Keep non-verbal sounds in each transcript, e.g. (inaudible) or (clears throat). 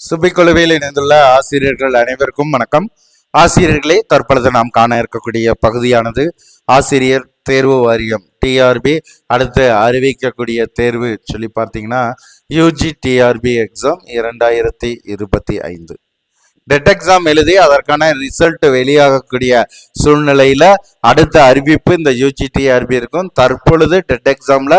சுபிக்குழுவில் இணைந்துள்ள ஆசிரியர்கள் அனைவருக்கும் வணக்கம். ஆசிரியர்களே தற்பொழுது நாம் காண இருக்கக்கூடிய பகுதியானது ஆசிரியர் தேர்வு வாரியம் டிஆர்பி அடுத்து அறிவிக்கக்கூடிய தேர்வு சொல்லி பார்த்தீங்கன்னா யூஜி டிஆர்பி எக்ஸாம் இரண்டாயிரத்தி இருபத்தி ஐந்து. டெட் எக்ஸாம் எழுதி அதற்கான ரிசல்ட் வெளியாகக்கூடிய சூழ்நிலையில அடுத்த அறிவிப்பு இந்த யூஜிடிஆர்பி இருக்கும் தற்பொழுது டெட் எக்ஸாம்ல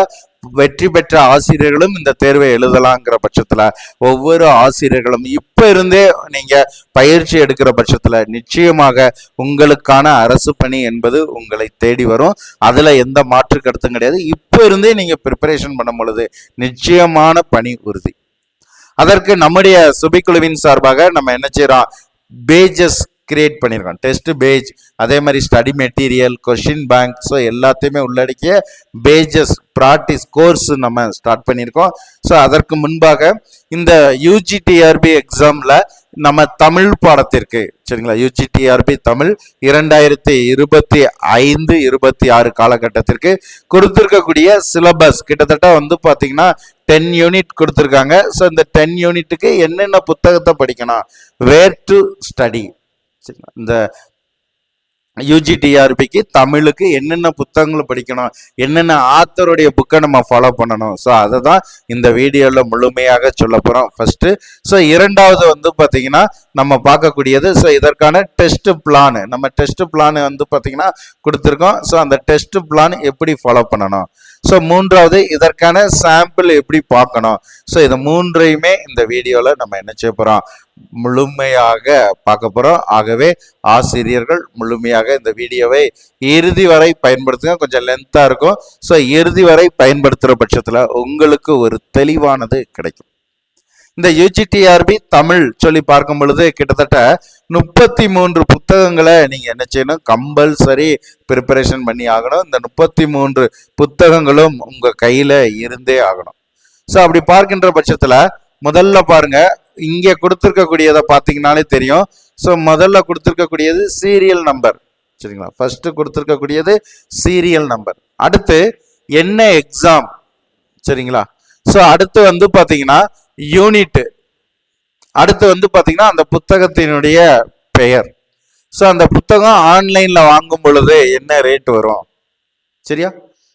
வெற்றி பெற்ற ஆசிரியர்களும் இந்த தேர்வை எழுதலாங்கிற பட்சத்தில் ஒவ்வொரு ஆசிரியர்களும் இப்போ இருந்தே நீங்கள் பயிற்சி எடுக்கிற பட்சத்தில் நிச்சயமாக உங்களுக்கான அரசு பணி என்பது உங்களை தேடி வரும். அதில் எந்த மாற்று கருத்தும் கிடையாது. இப்போ இருந்தே நீங்கள் ப்ரிப்பரேஷன் பண்ணும் பொழுது நிச்சயமான பணி உறுதி. அதற்கு நம்முடைய சுபிக்குழுவின் சார்பாக நம்ம என்ன செய்கிறோம் பேஜஸ் கிரியேட் பண்ணியிருக்கோம் டெஸ்ட் பேஜ் அதே மாதிரி study material question bank so எல்லாத்தையுமே உள்ளடக்கிய பேஜஸ் ப்ராக்டிஸ் கோர்ஸ் நம்ம ஸ்டார்ட் பண்ணியிருக்கோம் ஸோ அதற்கு முன்பாக இந்த யூஜிடிஆர்பி எக்ஸாமில் நம்ம தமிழ் பாடத்திற்கு சரிங்களா? யூஜிடிஆர்பி தமிழ் இரண்டாயிரத்தி இருபத்தி ஐந்து இருபத்தி ஆறு காலகட்டத்திற்கு கொடுத்துருக்கக்கூடிய சிலபஸ் கிட்டத்தட்ட வந்து பார்த்தீங்கன்னா டென் யூனிட் கொடுத்துருக்காங்க. ஸோ இந்த டென் யூனிட்டுக்கு என்னென்ன புத்தகத்தை படிக்கணும்? வேர் டு ஸ்டடி சரிங்களா இந்த யூஜிடிஆர்பிக்கு தமிழுக்கு என்னென்ன புத்தகங்கள் படிக்கணும் என்னென்ன ஆத்தருடைய புக்கை நம்ம ஃபாலோ பண்ணணும். ஸோ அதை தான் இந்த வீடியோவில் முழுமையாக சொல்ல போகிறோம் ஃபஸ்ட்டு ஸோ இரண்டாவது வந்து பார்த்திங்கன்னா நம்ம பார்க்கக்கூடியது ஸோ இதற்கான டெஸ்ட் பிளானு நம்ம டெஸ்ட் பிளான் வந்து பார்த்தீங்கன்னா கொடுத்துருக்கோம். ஸோ அந்த டெஸ்ட் பிளான் எப்படி ஃபாலோ பண்ணணும்? ஸோ மூன்றாவது இதற்கான சாம்பிள் எப்படி பார்க்கணும்? ஸோ இதை மூன்றையுமே இந்த வீடியோவில் நம்ம என்ன செய்ய போகிறோம் முழுமையாக பார்க்க போகிறோம் ஆகவே ஆசிரியர்கள் முழுமையாக இந்த வீடியோவை இறுதி வரை பயன்படுத்துங்க. கொஞ்சம் லென்த்தாக இருக்கும். ஸோ இறுதி வரை பயன்படுத்துகிற பட்சத்தில் உங்களுக்கு ஒரு தெளிவானது கிடைக்கும். இந்த யூஜிடிஆர்பி தமிழ் சொல்லி பார்க்கும் பொழுது கிட்டத்தட்ட முப்பத்தி மூன்று புத்தகங்களை நீங்கள் என்ன செய்யணும் கம்பல்சரி ப்ரிப்பரேஷன் பண்ணி ஆகணும். இந்த முப்பத்தி மூன்று புத்தகங்களும் உங்கள் கையில் இருந்தே ஆகணும். ஸோ அப்படி பார்க்கின்ற பட்சத்தில் முதல்ல பாருங்க இங்கே கொடுத்துருக்கக்கூடியதை பார்த்தீங்கனாலே தெரியும். ஸோ முதல்ல கொடுத்துருக்கக்கூடியது சீரியல் நம்பர் சரிங்களா? ஃபர்ஸ்ட் கொடுத்துருக்கக்கூடியது சீரியல் நம்பர் அடுத்து என்ன எக்ஸாம் சரிங்களா? ஸோ அடுத்து வந்து பார்த்தீங்கன்னா யூனிட் அடுத்து வந்து பார்த்தீங்கன்னா அந்த புத்தகத்தினுடைய பெயர். ஸோ அந்த புத்தகம் ஆன்லைனில் வாங்கும் பொழுது என்ன ரேட் வரும்? சரியா?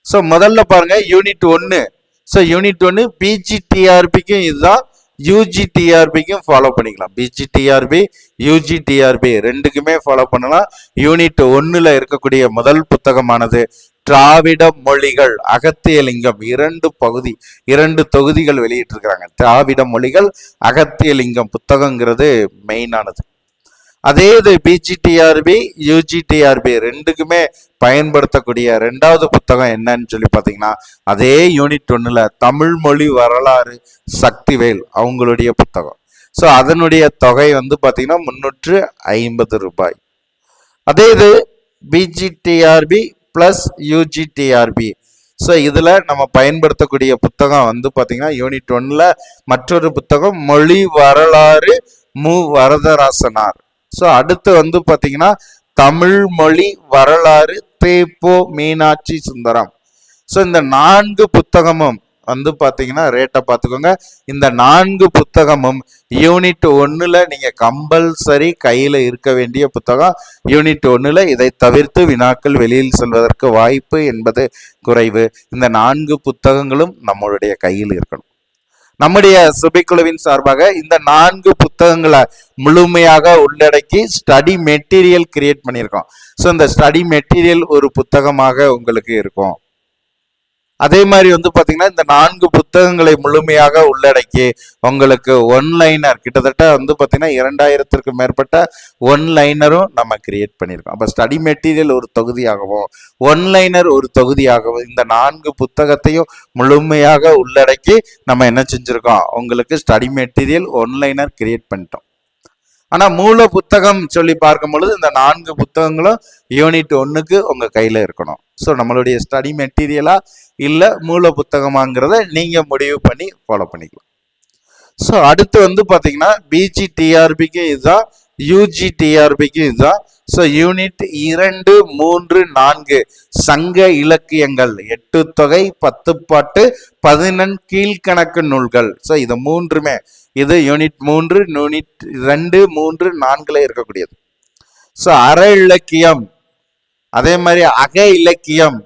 ஸோ முதல்ல பாருங்க யூனிட் ஒன்று ஸோ யூனிட் ஒன்று பிஜிடிஆர்பிக்கும் இதுதான் யூஜிடிஆர்பிக்கும் ஃபாலோ பண்ணிக்கலாம். பிஜிடிஆர்பி யூஜிடிஆர்பி ரெண்டுக்குமே ஃபாலோ பண்ணலாம். யூனிட் ஒன்றில் இருக்கக்கூடிய முதல் புத்தகமானது திராவிட மொழிகள் அகத்தியலிங்கம் இரண்டு பகுதி இரண்டு தொகுதிகள் வெளியிட்டிருக்கிறாங்க. திராவிட மொழிகள் அகத்தியலிங்கம் புத்தகங்கிறது மெயினானது அதே இது பிஜிடிஆர்பி யூஜிடிஆர்பி ரெண்டுக்குமே பயன்படுத்தக்கூடிய ரெண்டாவது புத்தகம் என்னன்னு சொல்லி பார்த்தீங்கன்னா அதே யூனிட் ஒன்றில் தமிழ் மொழி வரலாறு சக்திவேல் அவங்களுடைய புத்தகம். ஸோ அதனுடைய தொகை வந்து பார்த்தீங்கன்னா முந்நூற்று ஐம்பது ரூபாய். அதே இது பிஜிடிஆர்பி ப்ளஸ் யூஜிடிஆர்பி ஸோ இதில் நம்ம பயன்படுத்தக்கூடிய புத்தகம் வந்து பார்த்தீங்கன்னா யூனிட் ஒன்ல மற்றொரு புத்தகம் மொழி வரலாறு மு. வரதராசனார். ஸோ அடுத்து வந்து பார்த்தீங்கன்னா தமிழ் மொழி வரலாறு தேப்போ மீனாட்சி சுந்தரம். ஸோ இந்த நான்கு புத்தகமும் வந்து பார்த்தீங்கன்னா ரேட்டை பார்த்துக்கோங்க இந்த நான்கு புத்தகமும் யூனிட் ஒன்றில் நீங்கள் கம்பல்சரி கையில் இருக்க வேண்டிய புத்தகம். யூனிட் ஒன்றில் இதை தவிர்த்து வினாக்கள் வெளியில் செல்வதற்கு வாய்ப்பு என்பது குறைவு. இந்த நான்கு புத்தகங்களும் நம்மளுடைய கையில் இருக்கணும். நம்முடைய சுபிக்குழுவின் சார்பாக இந்த நான்கு புத்தகங்களை முழுமையாக உள்ளடக்கி ஸ்டடி மெட்டீரியல் கிரியேட் பண்ணியிருக்கோம். ஸோ இந்த ஸ்டடி மெட்டீரியல் ஒரு புத்தகமாக உங்களுக்கு இருக்கும். அதே மாதிரி வந்து பார்த்தீங்கன்னா இந்த நான்கு புத்தகங்களை முழுமையாக உள்ளடக்கி உங்களுக்கு ஒன்லைனர் கிட்டத்தட்ட வந்து பார்த்தீங்கன்னா இரண்டாயிரத்திற்கு மேற்பட்ட ஒன்லைனரும் நம்ம கிரியேட் பண்ணியிருக்கோம். அப்போ ஸ்டடி மெட்டீரியல் ஒரு தொகுதியாகவும் ஒன்லைனர் ஒரு தொகுதியாகவும் இந்த நான்கு புத்தகத்தையும் முழுமையாக உள்ளடக்கி நம்ம என்ன செஞ்சுருக்கோம்? உங்களுக்கு ஸ்டடி மெட்டீரியல் ஒன்லைனர் கிரியேட் பண்ணிட்டோம். ஆனால் மூல புத்தகம் சொல்லி பார்க்கும் பொழுது இந்த நான்கு புத்தகங்களும் யூனிட் ஒன்றுக்கு உங்கள் கையில் இருக்கணும். ஸோ நம்மளுடைய ஸ்டடி மெட்டீரியலாக இல்லை மூல புத்தகமாங்கிறத நீங்கள் முடிவு பண்ணி ஃபாலோ பண்ணிக்கலாம். ஸோ அடுத்து வந்து பார்த்தீங்கன்னா பிஜி டிஆர்பிக்கு இதுதான் யூஜி டிஆர்பிக்கு இதுதான். ஸோ யூனிட் இரண்டு மூன்று நான்கு சங்க இலக்கியங்கள் எட்டு தொகை பத்து பாட்டு பதினெண் கீழ்கணக்கு நூல்கள். ஸோ இது மூன்றுமே. இது யூனிட் மூன்று யூனிட் ரெண்டு மூன்று நான்கில் இருக்கக்கூடியது. ஸோ அற இலக்கியம். அதே மாதிரி அக இலக்கியம்.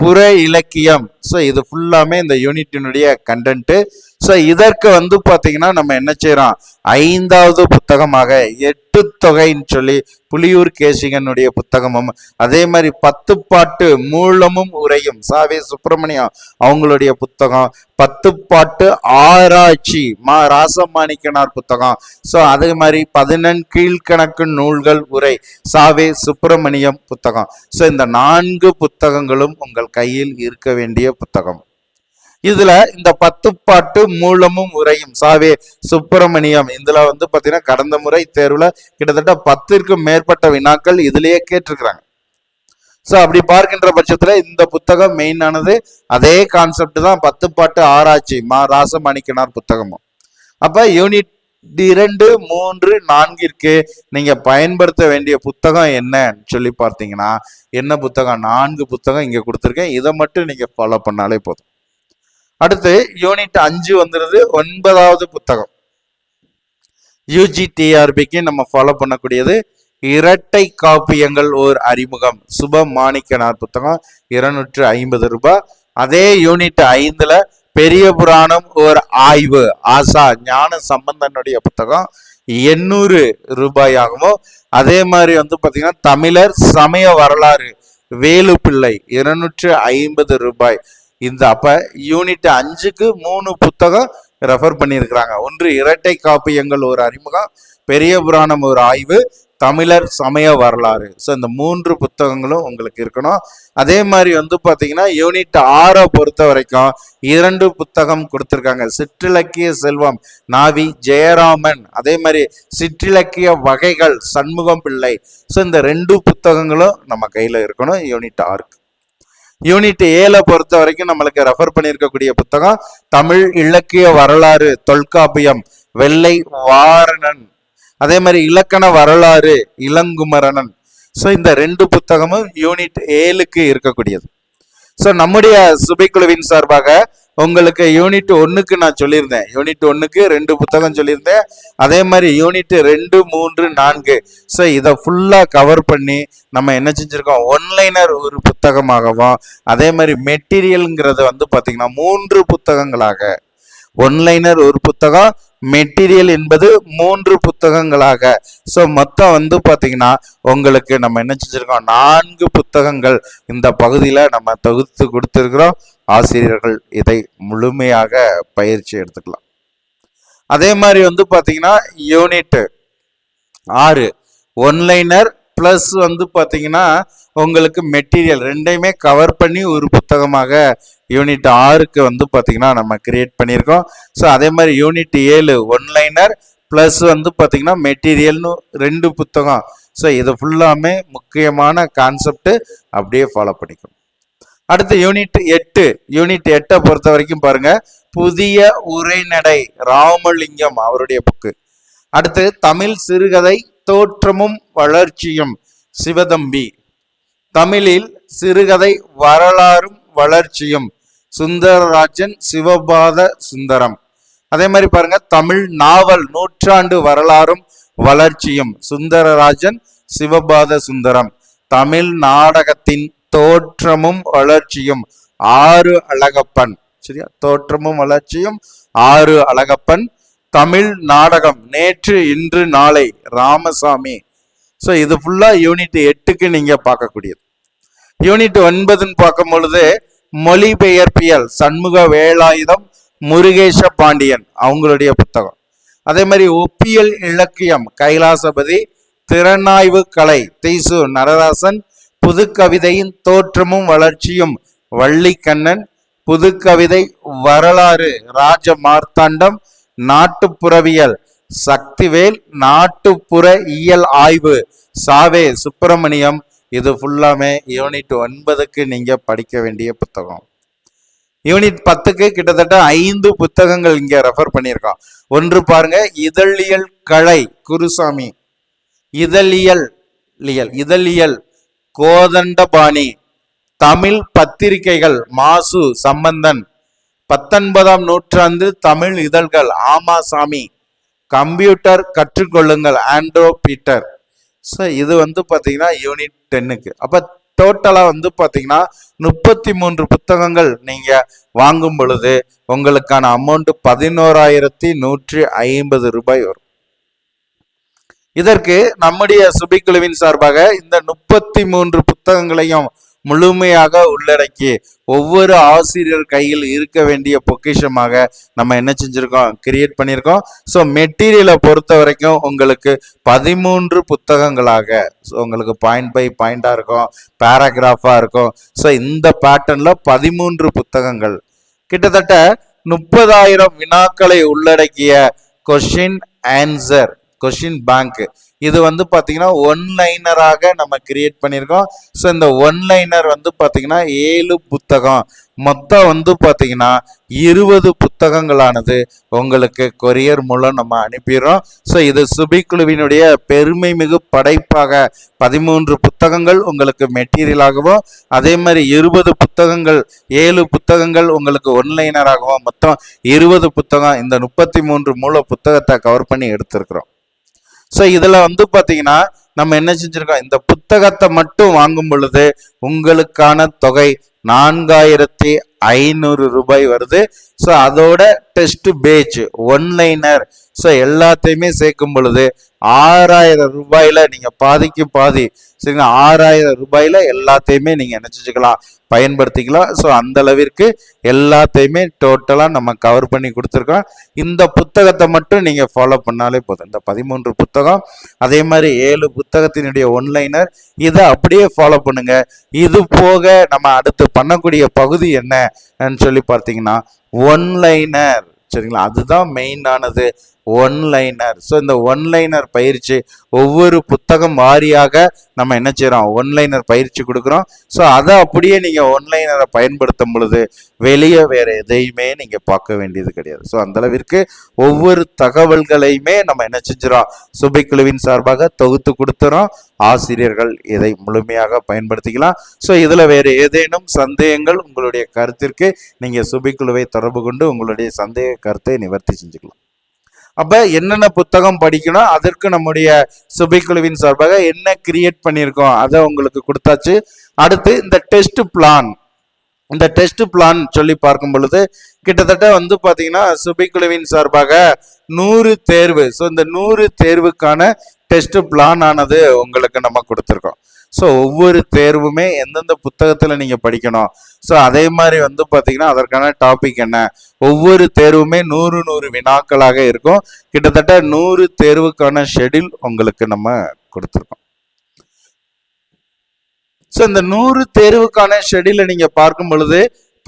புற இலக்கியம். ஸோ இது ஃபுல்லாமே இந்த யூனிட்டினுடைய கண்டென்ட்டு ஸோ இதற்கு வந்து பார்த்தீங்கன்னா நம்ம என்ன செய்கிறோம் ஐந்தாவது புத்தகமாக எட்டு தொகைன்னு சொல்லி புலியூர் கேசிகனுடைய புத்தகமும் அதே மாதிரி பத்து பாட்டு மூலமும் உரையும் சாவே சுப்பிரமணியம் அவங்களுடைய புத்தகம் பத்து பாட்டு ஆராய்ச்சி மா ராசமாணிக்கனார் புத்தகம். ஸோ அதே மாதிரி பதினெண் கீழ்கணக்கு நூல்கள் உரை சாவே சுப்பிரமணியம் புத்தகம். ஸோ இந்த நான்கு புத்தகங்களும் உங்கள் கையில் இருக்க வேண்டிய புத்தகம். இதுல இந்த பத்து பாட்டு மூலமும் உரையும். சாவே சுப்பிரமணியம் இதுல வந்து பாத்தீங்கன்னா கடந்த முறை தேர்வுல கிட்டத்தட்ட பத்திற்கும் மேற்பட்ட வினாக்கள் இதுலயே கேட்டிருக்கிறாங்க. ஸோ அப்படி பார்க்கின்ற பட்சத்துல இந்த புத்தகம் மெயினானது அதே கான்செப்ட் தான் பத்து பாட்டு ஆராய்ச்சி மா ராசமணிக்கனார் புத்தகமும். அப்ப யூனிட் இரண்டு மூன்று நான்கிற்கு நீங்க பயன்படுத்த வேண்டிய புத்தகம் என்னன்னு சொல்லி பார்த்தீங்கன்னா என்ன புத்தகம்? நான்கு புத்தகம் இங்க கொடுத்துருக்கேன். இதை மட்டும் நீங்க ஃபாலோ பண்ணாலே போதும். அடுத்து யூனிட் அஞ்சு வந்துருது ஒன்பதாவது புத்தகம். யூஜிடிஆர்பிக்கு நம்ம ஃபாலோ பண்ணக்கூடியது இரட்டை காப்பியங்கள் ஓர் அறிமுகம். சுப மாணிக்கனார் புத்தகம் இருநூற்று ஐம்பது ரூபாய் அதே யூனிட் ஐந்துல பெரிய புராணம் ஓர் ஆய்வு ஆசா ஞான சம்பந்தனுடைய புத்தகம் எண்ணூறு ரூபாயாகவும். அதே மாதிரி வந்து பார்த்தீங்கன்னா தமிழர் சமய வரலாறு வேலுப்பிள்ளை இருநூற்று ஐம்பது ரூபாய். இந்த அப்ப யூனிட் அஞ்சுக்கு மூணு புத்தகம் ரெஃபர் பண்ணியிருக்கிறாங்க. ஒன்று இரட்டை காப்பியங்கள் ஒரு அறிமுகம் பெரிய புராணம் ஒரு ஆய்வு தமிழர் சமய வரலாறு. ஸோ இந்த மூன்று புத்தகங்களும் உங்களுக்கு இருக்கணும். அதே மாதிரி வந்து பார்த்தீங்கன்னா யூனிட் ஆறை பொறுத்த வரைக்கும் இரண்டு புத்தகம் கொடுத்துருக்காங்க. சிற்றிலக்கிய செல்வம் நாவி ஜெயராமன். அதே மாதிரி சிற்றிலக்கிய வகைகள் சண்முகம் பிள்ளை. ஸோ இந்த ரெண்டு புத்தகங்களும் நம்ம கையில் இருக்கணும் யூனிட் ஆறுக்கு. யூனிட் ஏல பொறுத்த வரைக்கும் நம்மளுக்கு ரெஃபர் பண்ணியிருக்கக்கூடிய புத்தகம் தமிழ் இலக்கிய வரலாறு தொல்காப்பியம் வெள்ளை வாரணன். அதே மாதிரி இலக்கண வரலாறு இளங்குமரணன். ஸோ இந்த ரெண்டு புத்தகமும் யூனிட் ஏழுக்கு இருக்கக்கூடியது. ஸோ நம்முடைய சுபைக்குழுவின் சார்பாக உங்களுக்கு யூனிட் ஒன்றுக்கு நான் சொல்லியிருந்தேன். யூனிட் ஒன்றுக்கு ரெண்டு புத்தகம் சொல்லியிருந்தேன். அதே மாதிரி யூனிட் ரெண்டு மூன்று நான்கு. ஸோ இதை ஃபுல்லாக கவர் பண்ணி நம்ம என்ன செஞ்சுருக்கோம்? ஒன்லைனர் ஒரு புத்தகமாகவும் அதே மாதிரி மெட்டீரியலுங்கிறது வந்து பார்த்திங்கன்னா மூன்று புத்தகங்களாக ஒன்லைனர் ஒரு புத்தகம் மெட்டீரியல் என்பது மூன்று புத்தகங்களாக. ஸோ மொத்தம் வந்து பார்த்தீங்கன்னா உங்களுக்கு நம்ம என்ன செஞ்சிருக்கோம்? நான்கு புத்தகங்கள் இந்த பகுதியில் நம்ம தொகுத்து கொடுத்துருக்குறோம். ஆசிரியர்கள் இதை முழுமையாக பயிற்சி எடுத்துக்கலாம். அதே மாதிரி வந்து பார்த்தீங்கன்னா யூனிட்டு ஆறு. ஒன்லைனர் ப்ளஸ் வந்து பார்த்தீங்கன்னா உங்களுக்கு மெட்டீரியல் ரெண்டையுமே கவர் பண்ணி ஒரு புத்தகமாக யூனிட் ஆறுக்கு வந்து பார்த்தீங்கன்னா நம்ம கிரியேட் பண்ணியிருக்கோம். ஸோ அதே மாதிரி யூனிட் ஏழு ஒன்லைனர் ப்ளஸ் வந்து பார்த்தீங்கன்னா மெட்டீரியல்னு ரெண்டு புத்தகம். ஸோ இது ஃபுல்லாமே முக்கியமான கான்செப்ட் அப்படியே ஃபாலோ பண்ணிக்கும். அடுத்து யூனிட் எட்டு. யூனிட் எட்டை பொறுத்த வரைக்கும் பாருங்கள் புதிய உரைநடை ராமலிங்கம் அவருடைய புக்கு அடுத்து தமிழ் சிறுகதை தோற்றமும் வளர்ச்சியும் சிவதம்பி. தமிழில் சிறுகதை வரலாறும் வளர்ச்சியும் சுந்தரராஜன் சிவபாத சுந்தரம். அதே மாதிரி பாருங்க தமிழ் நாவல் நூற்றாண்டு வரலாறும் வளர்ச்சியும். சுந்தரராஜன் சிவபாத சுந்தரம். தமிழ் நாடகத்தின் தோற்றமும் வளர்ச்சியும். ஆறு அழகப்பன். சரியா? தோற்றமும் வளர்ச்சியும் ஆறு அழகப்பன். தமிழ் நாடகம் நேற்று இன்று நாளை ராமசாமி. ஸோ இது ஃபுல்லா யூனிட் எட்டுக்கு நீங்க பார்க்கக்கூடியது. யூனிட் ஒன்பதுன்னு பார்க்கும் பொழுது மொழிபெயர்ப்பியல் சண்முக வேலாயுதம் முருகேஷ பாண்டியன் அவங்களுடைய புத்தகம். அதே மாதிரி ஒப்பியல் இலக்கியம் கைலாசபதி திறனாய்வு கலை தீசு நரதாசன் புதுக்கவிதையின் தோற்றமும் வளர்ச்சியும் வள்ளிக்கண்ணன் புதுக்கவிதை வரலாறு ராஜ மார்த்தாண்டம் நாட்டுப்புறவியல் சக்திவேல் நாட்டுப்புற இயல் ஆய்வு சாவே சுப்பிரமணியம் இது ஃபுல்லாமே யூனிட் ஒன்பதுக்கு நீங்கள் படிக்க வேண்டிய புத்தகம். யூனிட் பத்துக்கு கிட்டத்தட்ட ஐந்து புத்தகங்கள் இங்கே ரெஃபர் பண்ணியிருக்கோம் ஒன்று பாருங்க இதழியல் கலை குருசாமி. இதழியல் லியல் இதழியல் கோதண்டபாணி. தமிழ் பத்திரிகைகள் மாசு சம்பந்தன். பத்தொன்பதாம் நூற்றாண்டு தமிழ் இதழ்கள் ஆமாசாமி. கம்ப்யூட்டர் கற்றுக்கொள்ளுங்கள் ஆண்ட்ரோ பீட்டர். ஸோ இது வந்து பார்த்தீங்கன்னா யூனிட் டென்னுக்கு அப்போ டோட்டலாக வந்து பார்த்தீங்கன்னா முப்பத்தி மூன்று புத்தகங்கள் நீங்கள் வாங்கும் பொழுது உங்களுக்கான அமௌண்ட் பதினோராயிரத்தி நூற்றி ஐம்பது ரூபாய் வரும். இதற்கு நம்முடைய சுபிக்குழுவின் சார்பாக இந்த முப்பத்தி மூன்று புத்தகங்களையும் முழுமையாக உள்ளடக்கி ஒவ்வொரு ஆசிரியர் கையில் இருக்க வேண்டிய பொக்கிஷமாக நம்ம என்ன செஞ்சுருக்கோம்? கிரியேட் பண்ணியிருக்கோம். ஸோ மெட்டீரியலை பொறுத்த வரைக்கும் உங்களுக்கு பதிமூன்று புத்தகங்களாக ஸோ உங்களுக்கு பாயிண்ட் பை பாயிண்டாக இருக்கும் பேராகிராஃபாக இருக்கும். ஸோ இந்த பேட்டர்னில் பதிமூன்று புத்தகங்கள். கிட்டத்தட்ட முப்பதாயிரம் வினாக்களை உள்ளடக்கிய கொஷின் ஆன்சர் கொஷின் பேங்க் இது வந்து பார்த்தீங்கன்னா ஒன் லைனராக நம்ம கிரியேட் பண்ணியிருக்கோம். ஸோ இந்த ஒன் லைனர் வந்து பார்த்தீங்கன்னா ஏழு புத்தகம். மொத்தம் வந்து பார்த்தீங்கன்னா இருபது புத்தகங்களானது. உங்களுக்கு கொரியர் மூலம் நம்ம அனுப்பிடுறோம். ஸோ இது சுபிக்குழுவினுடைய பெருமை மிகு படைப்பாக பதிமூன்று புத்தகங்கள் உங்களுக்கு மெட்டீரியலாகவும் அதே மாதிரி இருபது புத்தகங்கள் ஏழு புத்தகங்கள் உங்களுக்கு ஒன்லைனராகவும் மொத்தம் இருபது புத்தகம் இந்த முப்பத்தி மூன்று மூல புத்தகத்தை கவர் பண்ணி எடுத்திருக்கிறோம். ஸோ இதில் வந்து பார்த்தீங்கன்னா நம்ம என்ன செஞ்சுருக்கோம்? இந்த புத்தகத்தை மட்டும் வாங்கும் பொழுது உங்களுக்கான தொகை நான்காயிரத்தி ஐநூறு ரூபாய் வருது. ஸோ அதோட டெஸ்ட் பேஜ் ஒன்லைனர் ஸோ எல்லாத்தையுமே சேர்க்கும் பொழுது ஆறாயிரம் ரூபாயில நீங்கள் பாதிக்கு பாதி சரிங்களா? ஆறாயிரம் ரூபாயில் எல்லாத்தையுமே நீங்கள் நினச்சிச்சுக்கலாம் பயன்படுத்திக்கலாம். ஸோ அந்த அளவிற்கு எல்லாத்தையுமே டோட்டலாக நம்ம கவர் பண்ணி கொடுத்துருக்கோம். இந்த புத்தகத்தை மட்டும் நீங்கள் ஃபாலோ பண்ணாலே போதும். இந்த பதிமூன்று புத்தகம் அதே மாதிரி ஏழு புத்தகத்தினுடைய ஒன்லைனர் இதை அப்படியே ஃபாலோ பண்ணுங்கள் இது போக நம்ம அடுத்து பண்ணக்கூடிய பகுதி என்ன? சொல்லி பார்த்தீங்கன்னா ஒன்லைனர் சரிங்களா? அதுதான் மெயினானது ஒன்லைனர் ஸோ இந்த ஒன்லைனர் பயிற்சி ஒவ்வொரு புத்தகம் வாரியாக நம்ம என்ன செய்கிறோம் ஒன்லைனர் பயிற்சி கொடுக்குறோம். ஸோ அதை அப்படியே நீங்கள் ஒன்லைனரை பயன்படுத்தும் பொழுது வெளியே வேறு எதையுமே நீங்கள் பார்க்க வேண்டியது கிடையாது. ஸோ அந்தளவிற்கு ஒவ்வொரு தகவல்களையுமே நம்ம என்ன செஞ்சிடறோம்? சுபைக்குழுவின் சார்பாக தொகுத்து கொடுத்துறோம் ஆசிரியர்கள் இதை முழுமையாக பயன்படுத்திக்கலாம். ஸோ இதில் வேறு ஏதேனும் சந்தேகங்கள் உங்களுடைய கருத்திற்கு நீங்கள் சுபிக்குழுவை தொடர்பு கொண்டு உங்களுடைய சந்தேக கருத்தை நிவர்த்தி செஞ்சுக்கலாம். அப்ப என்னென்ன புத்தகம் படிக்கணும் அதற்கு நம்முடைய சுபைக்குழுவின் சார்பாக என்ன கிரியேட் பண்ணியிருக்கோம் அதை உங்களுக்கு கொடுத்தாச்சு. அடுத்து இந்த டெஸ்ட் பிளான் இந்த டெஸ்ட் பிளான் சொல்லி பார்க்கும் பொழுது கிட்டத்தட்ட வந்து பாத்தீங்கன்னா சுபைக்குழுவின் சார்பாக நூறு தேர்வு. ஸோ இந்த நூறு தேர்வுக்கான டெஸ்ட் பிளான் ஆனது உங்களுக்கு நம்ம கொடுத்துருக்கோம். ஸோ ஒவ்வொரு தேர்வுமே எந்தெந்த புத்தகத்தில் நீங்கள் படிக்கணும். ஸோ அதே மாதிரி வந்து பார்த்தீங்கன்னா அதற்கான டாபிக் என்ன? ஒவ்வொரு தேர்வுமே நூறு நூறு வினாக்களாக இருக்கும். கிட்டத்தட்ட நூறு தேர்வுக்கான ஷெடியூல் உங்களுக்கு நம்ம கொடுத்துருக்கோம். ஸோ இந்த நூறு தேர்வுக்கான ஷெடியூலை நீங்கள் பார்க்கும் பொழுது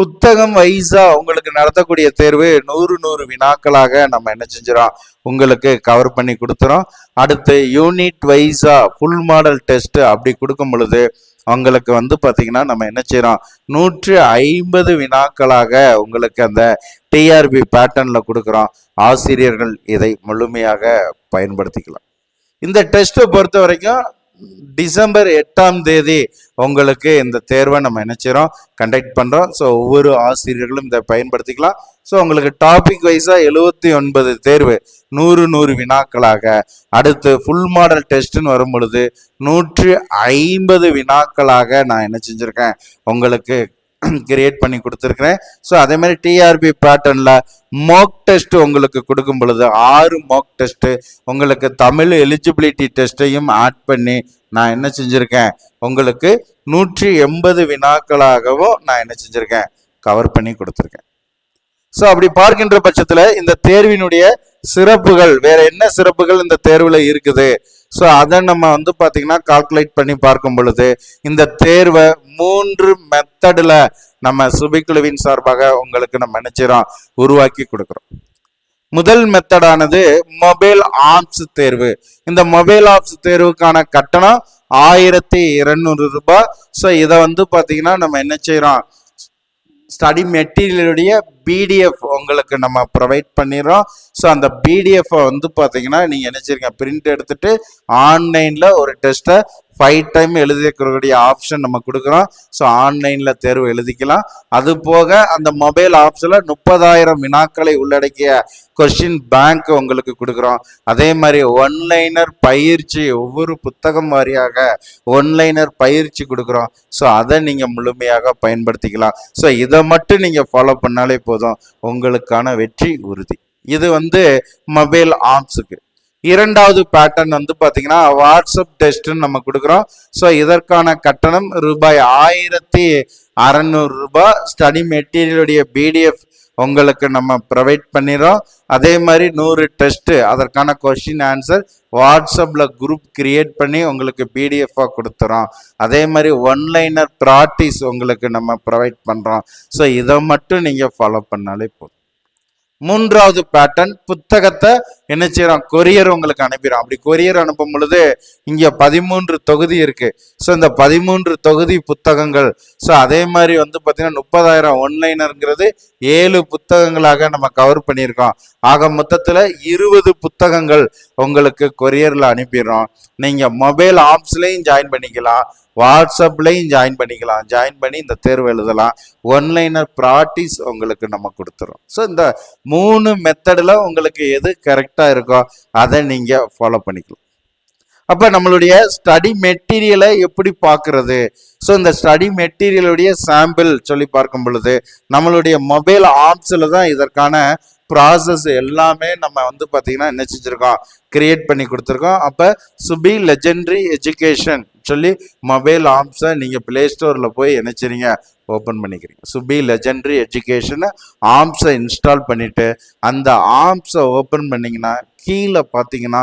புத்தகம் வைஸா உங்களுக்கு நடத்தக்கூடிய தேர்வு நூறு நூறு வினாக்களாக நம்ம என்ன செஞ்சிடோம் உங்களுக்கு கவர் பண்ணி கொடுத்துறோம். அடுத்து யூனிட் வைஸா ஃபுல் மாடல் டெஸ்ட் அப்படி கொடுக்கும் பொழுது உங்களுக்கு வந்து பார்த்தீங்கன்னா நம்ம என்ன செய்கிறோம் நூற்று ஐம்பது வினாக்களாக உங்களுக்கு அந்த டிஆர்பி பேட்டர்னில் கொடுக்குறோம். ஆசிரியர்கள் இதை முழுமையாக பயன்படுத்திக்கலாம். இந்த டெஸ்ட்டை பொறுத்த வரைக்கும் டிசம்பர் எட்டாம் தேதி உங்களுக்கு இந்த தேர்வை நம்ம நினைச்சிரோம் கண்டக்ட் பண்ணுறோம் ஸோ ஒவ்வொரு ஆசிரியர்களும் இதை பயன்படுத்திக்கலாம். ஸோ உங்களுக்கு டாபிக் வைஸாக எழுபத்தி ஒன்பது தேர்வு நூறு நூறு வினாக்களாக. அடுத்து ஃபுல் மாடல் டெஸ்ட்னு வரும் பொழுது நூற்று ஐம்பது வினாக்களாக நான் என்ன செஞ்சுருக்கேன் உங்களுக்கு (clears throat) கிரியேட் பண்ணி கொடுத்துருக்குறேன். ஸோ அதே மாதிரி டிஆர்பி பேட்டர்னில் மோக் டெஸ்ட் உங்களுக்கு கொடுக்கும் பொழுது ஆறு மோக் டெஸ்ட்டு உங்களுக்கு தமிழ் எலிஜிபிலிட்டி டெஸ்ட்டையும் ஆட் பண்ணி நான் என்ன செஞ்சுருக்கேன்? உங்களுக்கு நூற்றி எண்பது வினாக்களாகவும் நான் என்ன செஞ்சுருக்கேன்? கவர் பண்ணி கொடுத்துருக்கேன். ஸோ அப்படி பார்க்கின்ற பட்சத்தில் இந்த தேர்வினுடைய சிறப்புகள் வேற என்ன சிறப்புகள் இந்த தேர்வில் இருக்குது? ஸோ அதை நம்ம வந்து பார்த்திங்கன்னா கால்குலேட் பண்ணி பார்க்கும் பொழுது இந்த தேர்வை மூன்று மெத்தடில் நம்ம சுபிக்குழுவின் சார்பாக உங்களுக்கு நம்ம நினைச்சிரோம் உருவாக்கி கொடுக்குறோம். முதல் மெத்தடானது மொபைல் ஆப்ஸ் தேர்வு. இந்த மொபைல் ஆப்ஸ் தேர்வுக்கான கட்டணம் ஆயிரத்தி இருநூறு ரூபாய். ஸோ இதை வந்து பார்த்தீங்கன்னா நம்ம என்ன செய்கிறோம் ஸ்டடி மெட்டீரியலுடைய பிடிஎஃப் உங்களுக்கு நம்ம ப்ரொவைட் பண்ணிடுறோம். ஸோ அந்த பிடிஎஃப் வந்து பார்த்தீங்கன்னா நீங்கள் நினச்சிருங்க பிரிண்ட் எடுத்துட்டு ஆன்லைனில் ஒரு டெஸ்ட்டை ஃபைவ் டைம் எழுதிக்கக்கூடிய ஆப்ஷன் நம்ம கொடுக்குறோம். ஸோ ஆன்லைனில் தேர்வு எழுதிக்கலாம். அது போக அந்த மொபைல் ஆப்ஸில் முப்பதாயிரம் வினாக்களை உள்ளடக்கிய கொஸ்டின் பேங்க் உங்களுக்கு கொடுக்குறோம். அதே மாதிரி ஒன்லைனர் பயிற்சி ஒவ்வொரு புத்தகம் வாரியாக ஒன்லைனர் பயிற்சி கொடுக்குறோம். ஸோ அதை நீங்கள் முழுமையாக பயன்படுத்திக்கலாம். ஸோ இதை மட்டும் நீங்கள் ஃபாலோ பண்ணாலே போதும். உங்களுக்கான வெற்றி உறுதி. இது வந்து மொபைல் ஆப்ஸுக்கு இரண்டாவது பேட்டர்ன் வந்து பார்த்தீங்கன்னா வாட்ஸ்அப் டெஸ்ட்னு நம்ம கொடுக்குறோம். ஸோ இதற்கான கட்டணம் ரூபாய் ஆயிரத்தி அறநூறு ரூபாய். ஸ்டடி மெட்டீரியலுடைய பிடிஎஃப் உங்களுக்கு நம்ம ப்ரொவைட் பண்ணிடுறோம். அதே மாதிரி நூறு டெஸ்ட்டு அதற்கான கொஷின் ஆன்சர் வாட்ஸ்அப்பில் குரூப் கிரியேட் பண்ணி உங்களுக்கு பிடிஎஃபாக கொடுத்துறோம். அதே மாதிரி ஒன்லைனர் ப்ராக்டிஸ் உங்களுக்கு நம்ம ப்ரொவைட் பண்ணுறோம் ஸோ இதை மட்டும் நீங்கள் ஃபாலோ பண்ணாலே போதும். மூன்றாவது பேட்டர்ன் புத்தகத்தை என்ன செய்யறோம்? கொரியர் உங்களுக்கு அனுப்பிடும் அப்படி கொரியர் அனுப்பும் பொழுது இங்க பதிமூன்று தொகுதி இருக்கு. ஸோ இந்த பதிமூன்று தொகுதி புத்தகங்கள் ஸோ அதே மாதிரி வந்து பார்த்தீங்கன்னா முப்பதாயிரம் ஒன்லைனருங்கிறது ஏழு புத்தகங்களாக நம்ம கவர் பண்ணியிருக்கோம். ஆக மொத்தத்தில் இருபது புத்தகங்கள் உங்களுக்கு கொரியரில் அனுப்பிடுறோம். நீங்கள் மொபைல் ஆப்ஸ்லையும் ஜாயின் பண்ணிக்கலாம். வாட்ஸ்அப்லையும் ஜாயின் பண்ணிக்கலாம். ஜாயின் பண்ணி இந்த தேர்வு எழுதலாம். ஒன்லைனர் ப்ராக்டிஸ் உங்களுக்கு நம்ம கொடுத்துரும் ஸோ இந்த மூணு மெத்தடில் உங்களுக்கு எது கரெக்டாக இருக்கோ அதை நீங்கள் ஃபாலோ பண்ணிக்கலாம். அப்போ நம்மளுடைய ஸ்டடி மெட்டீரியலை எப்படி பார்க்குறது? ஸோ இந்த ஸ்டடி மெட்டீரியலுடைய சாம்பிள் சொல்லி பார்க்கும் பொழுது நம்மளுடைய மொபைல் ஆப்ஸில் தான் இதற்கான ப்ராசஸ் எல்லாமே நம்ம வந்து பார்த்திங்கன்னா என்ன செஞ்சுருக்கோம்? கிரியேட் பண்ணி கொடுத்துருக்கோம். அப்போ சுபி லெஜெண்டரி எஜுகேஷன் சொல்லி மொபைல் ஆப்ஸை நீங்கள் ப்ளே ஸ்டோரில் போய் நினச்சிறீங்க ஓப்பன் பண்ணிக்கிறீங்க. சுபி லெஜெண்ட்ரி எஜுகேஷனை ஆம்ஸை இன்ஸ்டால் பண்ணிவிட்டு அந்த ஆம்ஸை ஓப்பன் பண்ணிங்கன்னா கீழே பார்த்தீங்கன்னா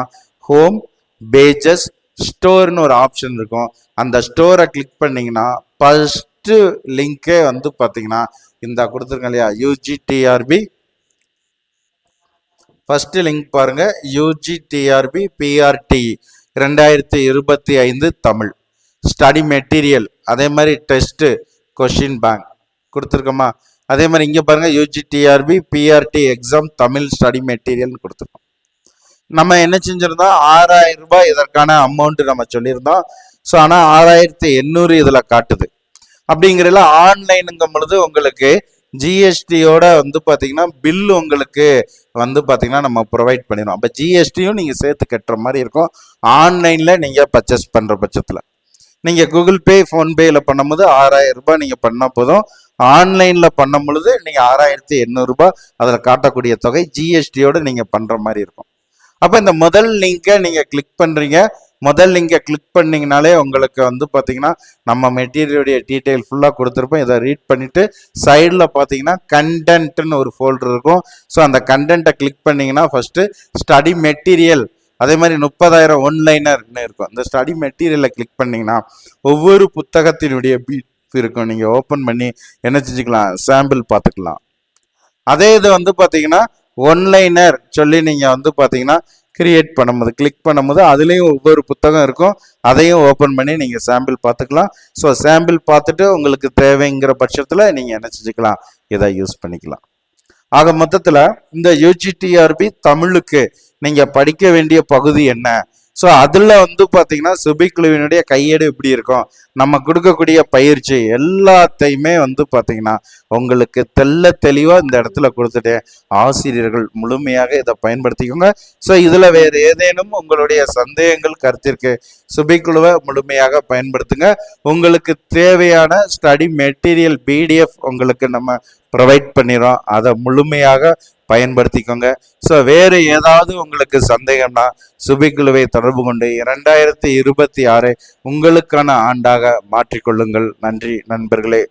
ஹோம் பேஜஸ் ஸ்டோர்னு ஒரு ஆப்ஷன் இருக்கும். அந்த ஸ்டோரை கிளிக் பண்ணிங்கன்னா ஃபஸ்ட்டு லிங்க்கே வந்து பார்த்தீங்கன்னா இந்த கொடுத்துருக்கேன் இல்லையா யூஜிடிஆர்பி ஃபஸ்ட்டு லிங்க் பாருங்கள் யூஜிடிஆர்பி பிஆர்டி ரெண்டாயிரத்தி இருபத்தி ஐந்து தமிழ். ஸ்டடி மெட்டீரியல் அதே மாதிரி டெஸ்ட்டு கொஷின் பேங்க் கொடுத்துருக்கோமா? அதே மாதிரி இங்கே பாருங்க UG TRB BRT exam Tamil study மெட்டீரியல்னு கொடுத்துருக்கோம். நம்ம என்ன செஞ்சிருந்தோம் ஆறாயிரம் ரூபாய் இதற்கான அமௌண்ட் நம்ம சொல்லியிருந்தோம் ஸோ ஆனால் ஆறாயிரத்தி எண்ணூறு இதில் காட்டுது. அப்படிங்கிறதுல ஆன்லைனுங்கும் பொழுது உங்களுக்கு ஜிஎஸ்டியோட வந்து பார்த்தீங்கன்னா பில் உங்களுக்கு வந்து பார்த்தீங்கன்னா நம்ம ப்ரொவைட் பண்ணிடுவோம் அப்போ ஜிஎஸ்டியும் நீங்கள் சேர்த்து கட்டுற மாதிரி இருக்கும். ஆன்லைனில் நீங்கள் பர்ச்சேஸ் பண்ணுற பட்சத்தில். நீங்கள் கூகுள் பே ஃபோன்பேயில் பண்ணும்போது ஆறாயிரம் ரூபாய் நீங்கள் பண்ணால் போதும். ஆன்லைனில் பண்ணும் பொழுது நீங்கள் ஆறாயிரத்தி எண்ணூறுரூபா அதில் காட்டக்கூடிய தொகை ஜிஎஸ்டியோடு நீங்கள் பண்ணுற மாதிரி இருக்கும். அப்போ இந்த முதல் லிங்கை நீங்கள் கிளிக் பண்ணுறீங்க முதல் லிங்கை கிளிக் பண்ணிங்கனாலே உங்களுக்கு வந்து பார்த்தீங்கன்னா நம்ம மெட்டீரியலுடைய டீட்டெயில் ஃபுல்லாக கொடுத்துருப்போம். இதை ரீட் பண்ணிவிட்டு சைடில் பார்த்தீங்கன்னா கண்டென்ட்னு ஒரு ஃபோல்டர் இருக்கும். ஸோ அந்த கண்டென்ட்டை கிளிக் பண்ணீங்கன்னா ஃபஸ்ட்டு ஸ்டடி மெட்டீரியல் அதே மாதிரி முப்பதாயிரம் ஒன்லைனர்னு இருக்கும். அந்த ஸ்டடி மெட்டீரியலை கிளிக் பண்ணிங்கன்னா ஒவ்வொரு புத்தகத்தினுடைய பீட் இருக்கும். நீங்கள் ஓப்பன் பண்ணி என்ன செஞ்சுக்கலாம்? சாம்பிள் பார்த்துக்கலாம். அதே இது வந்து பார்த்தீங்கன்னா ஒன்லைனர் சொல்லி நீங்கள் வந்து பார்த்தீங்கன்னா கிரியேட் பண்ணும்போது கிளிக் பண்ணும்போது அதுலேயும் ஒவ்வொரு புத்தகம் இருக்கும். அதையும் ஓப்பன் பண்ணி நீங்கள் சாம்பிள் பார்த்துக்கலாம். ஸோ சாம்பிள் பார்த்துட்டு உங்களுக்கு தேவைங்கிற பட்சத்தில் நீங்கள் என்ன செஞ்சுக்கலாம்? இதை யூஸ் பண்ணிக்கலாம். ஆக மொத்தத்தில் இந்த யூஜிடிஆர்பி தமிழுக்கு நீங்கள் படிக்க வேண்டிய பகுதி என்ன? ஸோ அதில் வந்து பார்த்தீங்கன்னா சுபிக்குழுவினுடைய கையேடு எப்படி இருக்கும்? நம்ம கொடுக்கக்கூடிய பயிற்சி எல்லாத்தையுமே வந்து பார்த்தீங்கன்னா உங்களுக்கு தெல்ல தெளிவாக இந்த இடத்துல கொடுத்துட்டேன் ஆசிரியர்கள் முழுமையாக இதை பயன்படுத்திக்கோங்க. ஸோ இதில் வேறு ஏதேனும் உங்களுடைய சந்தேகங்கள் கருத்திற்கு சுபிக்குழுவை முழுமையாக பயன்படுத்துங்க. உங்களுக்கு தேவையான ஸ்டடி மெட்டீரியல் பிடிஎஃப் உங்களுக்கு நம்ம ப்ரொவைட் பண்ணிடுறோம். அதை முழுமையாக பயன்படுத்திக்கோங்க. ஸோ வேறு ஏதாவது உங்களுக்கு சந்தேகம்னா சுபிக்குழுவை தொடர்பு கொண்டு இரண்டாயிரத்தி இருபத்தி ஆறை உங்களுக்கான ஆண்டாக மாற்றிக்கொள்ளுங்கள். நன்றி நண்பர்களே.